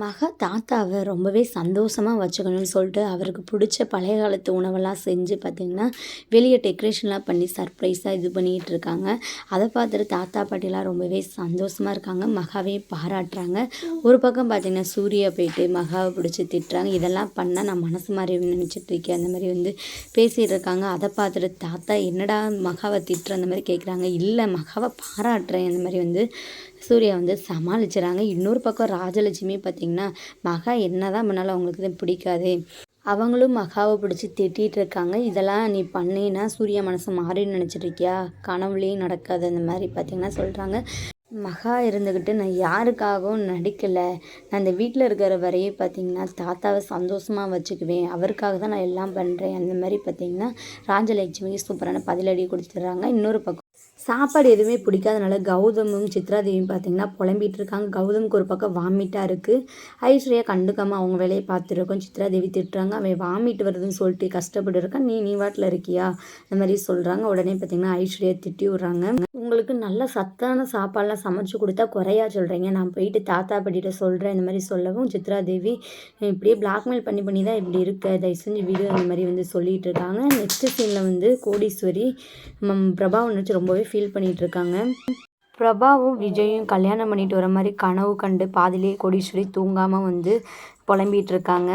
மக தாத்தாவை ரொம்பவே சந்தோஷமாக வச்சுக்கணும்னு சொல்லிட்டு அவருக்கு பிடிச்ச பழைய காலத்து உணவெல்லாம் செஞ்சு பார்த்திங்கன்னா வெளியே டெக்கரேஷன்லாம் பண்ணி சர்ப்ரைஸாக இது பண்ணிகிட்டு இருக்காங்க. அதை பார்த்துட்டு தாத்தா பாட்டிலாம் ரொம்பவே சந்தோஷமாக இருக்காங்க. மகாவே பாராட்டுறாங்க. ஒரு பக்கம் பார்த்திங்கன்னா சூர்யா போயிட்டு மகாவை பிடிச்சி திட்டுறாங்க. இதெல்லாம் பண்ணால் நான் மனசு மாதிரி நினச்சிட்டு இருக்கேன். அந்த மாதிரி வந்து பேசிகிட்டு இருக்காங்க. அதை பார்த்துட்டு தாத்தா என்னடா மகாவை திட்டுற அந்த மாதிரி கேட்குறாங்க இல்லை மகாவை பாராட்டுறேன். அந்த மாதிரி வந்து சூர்யா வந்து சமாளிச்சுறாங்க. இன்னொரு பக்கம் ராஜலட்சுமி பார்த்திங்கன்னா மகா என்ன தான் பண்ணாலும் அவங்களுக்கு இது பிடிக்காது. அவங்களும் மகாவை பிடிச்சி திட்டிகிட்டு இருக்காங்க. இதெல்லாம் நீ பண்ணினா சூர்யா மனசு மாறின்னு நினச்சிட்ருக்கியா கனவுலேயும் நடக்காது. அந்த மாதிரி பார்த்திங்கன்னா சொல்கிறாங்க மகா இருந்துக்கிட்டு நான் யாருக்காகவும் நடிக்கலை. நான் இந்த வீட்டில் இருக்கிற வரையும் பார்த்திங்கன்னா தாத்தாவை சந்தோஷமாக வச்சுக்குவேன். அவருக்காக தான் நான் எல்லாம் பண்ணுறேன் அந்த மாதிரி பார்த்திங்கன்னா ராஜலட்சுமிக்கு சூப்பரான பதிலடி கொடுத்துட்றாங்க. இன்னொரு பக்கம் சாப்பாடு எதுவுமே பிடிக்காதனால கௌதமும் சித்ராதேவியும் பார்த்தீங்கன்னா புலம்பிகிட்டு இருக்காங்க கௌதமுக்கு ஒரு பக்கம் வாமிட்டாக இருக்குது ஐஸ்வர்யா கண்டுக்காமல் அவங்க வேலையை பார்த்துருக்கோம். சித்ராதேவி திட்டுறாங்க. அவன் வாமிட்டு வருதுன்னு சொல்லிட்டு கஷ்டப்பட்டு இருக்கான் நீ நீ வாட்டில் இருக்கியா? அந்த மாதிரி சொல்கிறாங்க உடனே பார்த்தீங்கன்னா ஐஸ்வர்யா திட்டி விட்றாங்க. உங்களுக்கு நல்ல சத்தான சாப்பாடெலாம் சமைச்சு கொடுத்தா குறையா சொல்கிறீங்க நான் போயிட்டு தாத்தா பாட்டிகிட்ட சொல்கிறேன் இந்த மாதிரி சொல்லவும் சித்ராதேவி இப்படியே பிளாக்மெயில் பண்ணி பண்ணி தான் இப்படி இருக்க. தயவு செஞ்சு வீடியோ அந்த மாதிரி வந்து சொல்லிட்டு இருக்காங்க. நெக்ஸ்ட் சீனில் வந்து கோடீஸ்வரி பிரபாவன் வச்சு ரொம்பவே ஃபீல் பண்ணிட்டு இருக்காங்க பிரபாவும் விஜயும் கல்யாணம் பண்ணிட்டு வர மாதிரி கனவு கண்டு பாதியிலே கோடீஸ்வரி தூங்காமல் வந்து புலம்பிகிட்டு இருக்காங்க